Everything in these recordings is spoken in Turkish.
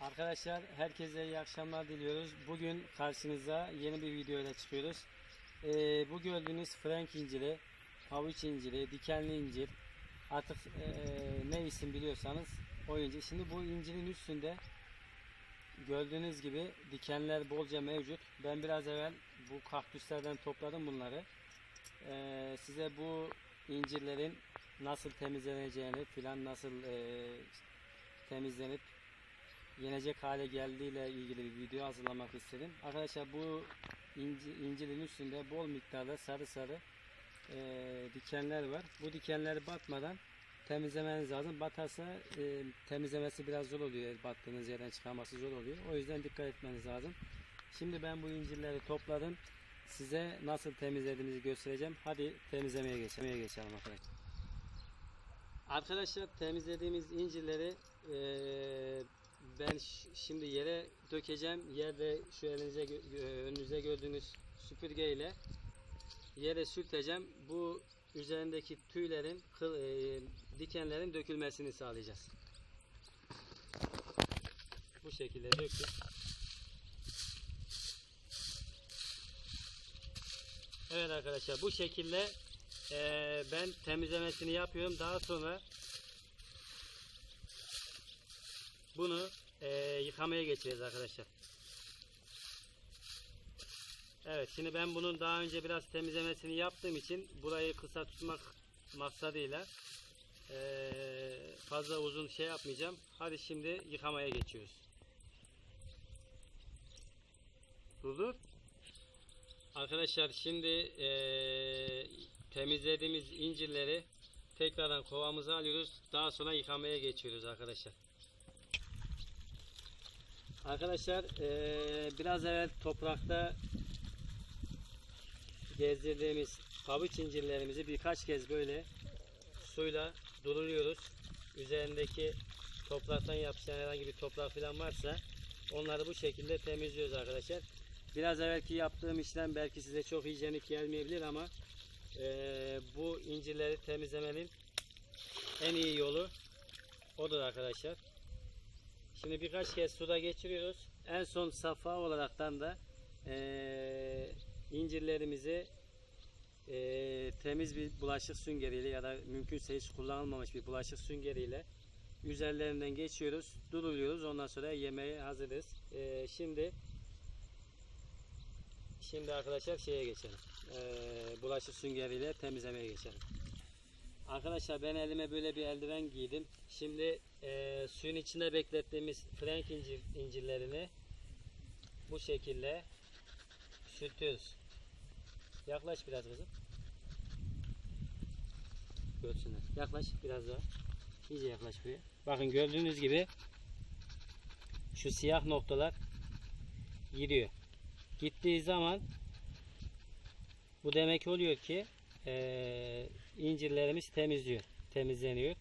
Arkadaşlar herkese iyi akşamlar diliyoruz. Bugün karşınıza yeni bir video ile çıkıyoruz. Ee, bu gördüğünüz frank inciri, havuç inciri, dikenli incir artık ee, ne isim biliyorsanız o incir. Şimdi bu incirin üstünde gördüğünüz gibi dikenler bolca mevcut. Ben biraz evvel bu kaktüslerden topladım bunları. Ee, size bu incirlerin nasıl temizleneceğini filan nasıl ee, temizlenip yenecek hale geldiğiyle ilgili bir video hazırlamak istedim. Arkadaşlar bu inci, incirin üstünde bol miktarda sarı sarı e, dikenler var. Bu dikenleri batmadan temizlemeniz lazım. Batarsa e, temizlemesi biraz zor oluyor. Battığınız yerden çıkarması zor oluyor. O yüzden dikkat etmeniz lazım. Şimdi ben bu incirleri topladım. Size nasıl temizlediğimizi göstereceğim. Hadi temizlemeye geçelim. geçelim arkadaşlar. Arkadaşlar temizlediğimiz incirleri eee, ben şimdi yere dökeceğim. Yerde şu elinize gö- önünüze gördüğünüz süpürge ile yere sürteceğim. Bu üzerindeki tüylerin, kıl, eee, dikenlerin dökülmesini sağlayacağız. Bu şekilde döktük. Evet arkadaşlar bu şekilde eee, ben temizlemesini yapıyorum. Daha sonra bunu eee, yıkamaya geçeceğiz arkadaşlar. Evet şimdi ben bunun daha önce biraz temizlemesini yaptığım için burayı kısa tutmak maksadıyla fazla uzun şey yapmayacağım. Hadi şimdi yıkamaya geçiyoruz. Durdur. Arkadaşlar şimdi eee, temizlediğimiz incirleri tekrardan kovamıza alıyoruz. Daha sonra yıkamaya geçiyoruz arkadaşlar. Arkadaşlar eee, biraz evvel toprakta gezdirdiğimiz pabuç incirlerimizi birkaç kez böyle suyla duruluyoruz. Üzerindeki topraktan yapışan herhangi bir toprak falan varsa onları bu şekilde temizliyoruz arkadaşlar. Biraz evvelki yaptığım işlem belki size çok hijyenik gelmeyebilir ama eee, bu incirleri temizlemenin en iyi yolu odur arkadaşlar. Şimdi birkaç kez suda geçiriyoruz. En son safa olaraktan da eee, incirlerimizi eee, temiz bir bulaşık süngeriyle ya da mümkünse hiç kullanılmamış bir bulaşık süngeriyle üzerlerinden geçiyoruz, duruluyoruz. Ondan sonra yemeğe hazırız. Eee, şimdi şimdi arkadaşlar şeye geçelim. Eee, bulaşık süngeriyle temizlemeye geçelim. Arkadaşlar ben elime böyle bir eldiven giydim. Şimdi eee, suyun içinde beklettiğimiz frank incir, incirlerini bu şekilde sürtüyoruz. Yaklaş biraz kızım. Görsünler. Yaklaş biraz daha. İyice yaklaş buraya. Bakın gördüğünüz gibi şu siyah noktalar gidiyor. Gittiği zaman bu demek oluyor ki eee, incirlerimiz temizliyor. Temizleniyor.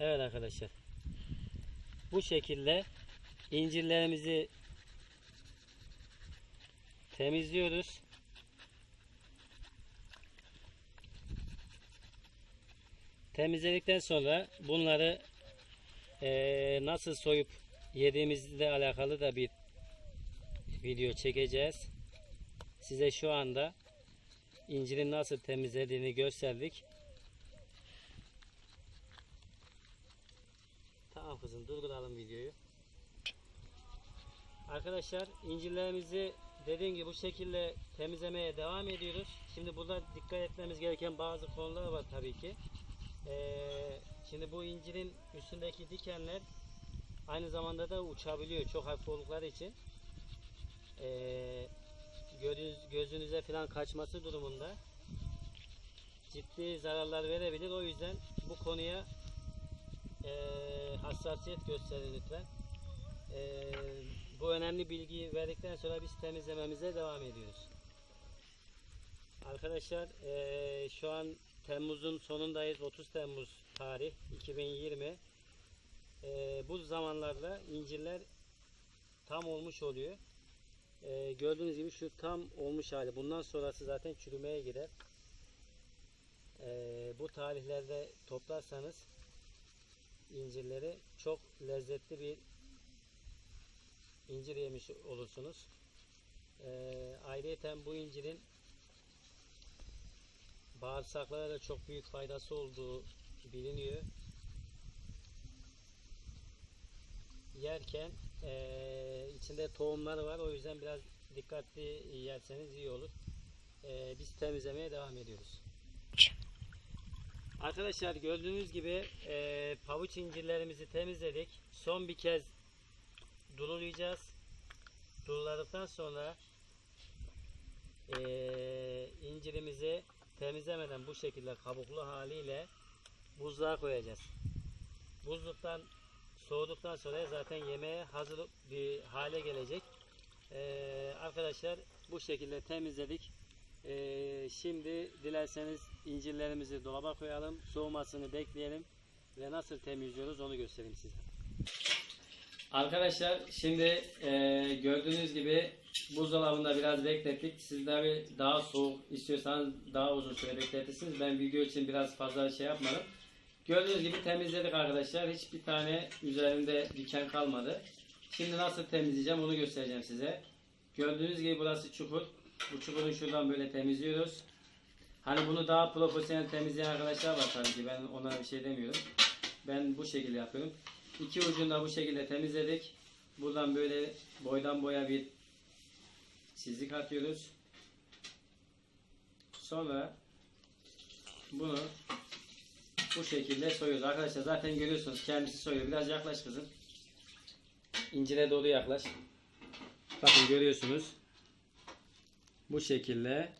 Evet arkadaşlar. Bu şekilde incirlerimizi temizliyoruz. Temizledikten sonra bunları eee, nasıl soyup yediğimizle alakalı da bir video çekeceğiz. Size şu anda incirin nasıl temizlediğini gösterdik. Tamam kızım durduralım videoyu. Arkadaşlar incirlerimizi dediğim gibi bu şekilde temizlemeye devam ediyoruz. Şimdi burada dikkat etmemiz gereken bazı konular var tabii ki. Ee, şimdi bu incirin üstündeki dikenler aynı zamanda da uçabiliyor çok hafif oldukları için. Ee, göz, gözünüze falan kaçması durumunda ciddi zararlar verebilir. O yüzden bu konuya eee, hassasiyet gösterin lütfen. Eee, bu önemli bilgiyi verdikten sonra biz temizlememize devam ediyoruz. Arkadaşlar eee, şu an Temmuz'un sonundayız. 30 Temmuz tarih 2020. Eee, bu zamanlarda incirler tam olmuş oluyor. Ee, gördüğünüz gibi şu tam olmuş hali. Bundan sonrası zaten çürümeye gider. Ee, bu tarihlerde toplarsanız incirleri çok lezzetli bir incir yemiş olursunuz. Ee, ayrıyeten bu incirin bağırsaklara da çok büyük faydası olduğu biliniyor. Yerken eee, içinde tohumları var. O yüzden biraz dikkatli yerseniz iyi olur. Eee, biz temizlemeye devam ediyoruz. Arkadaşlar gördüğünüz gibi eee, pavuç incirlerimizi temizledik. Son bir kez dululayacağız. Duruladıktan sonra eee, incirimizi temizlemeden bu şekilde kabuklu haliyle buzluğa koyacağız. Buzluktan soğuduktan sonra zaten yemeğe hazır bir hale gelecek. Ee, arkadaşlar bu şekilde temizledik. Ee, şimdi dilerseniz incirlerimizi dolaba koyalım. Soğumasını bekleyelim. Ve nasıl temizliyoruz onu göstereyim size. Arkadaşlar şimdi e, gördüğünüz gibi buzdolabında biraz beklettik. Siz de daha soğuk istiyorsanız daha uzun süre bekletirsiniz. Ben video için biraz fazla şey yapmadım. Gördüğünüz gibi temizledik arkadaşlar. Hiçbir tane üzerinde diken kalmadı. Şimdi nasıl temizleyeceğim onu göstereceğim size. Gördüğünüz gibi burası çukur. Bu çukuru şuradan böyle temizliyoruz. Hani bunu daha profesyonel temizleyen arkadaşlar var tabii ki. Ben ona bir şey demiyorum. Ben bu şekilde yapıyorum. İki ucunu da bu şekilde temizledik. Buradan böyle boydan boya bir çizik atıyoruz. Sonra bunu bu şekilde soyuyoruz. Arkadaşlar zaten görüyorsunuz kendisi soyuyor. Biraz yaklaş kızım. İncire doğru yaklaş. Bakın görüyorsunuz. Bu şekilde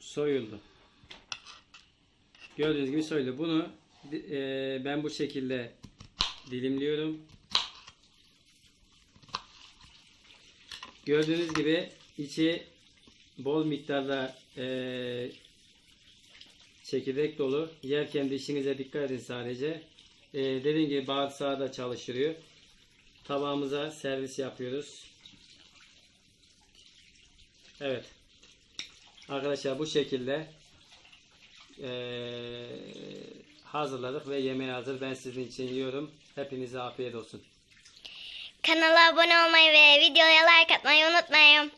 soyuldu. Gördüğünüz gibi soyuldu. Bunu e, ben bu şekilde dilimliyorum. Gördüğünüz gibi içi bol miktarda e, çekirdek dolu. Yerken dişinize dikkat edin sadece. Ee, dediğim gibi bağırsağı da çalıştırıyor. Tabağımıza servis yapıyoruz. Evet. Arkadaşlar bu şekilde ee, hazırladık ve yemeğe hazır. Ben sizin için yiyorum. Hepinize afiyet olsun. Kanala abone olmayı ve videoya like atmayı unutmayın.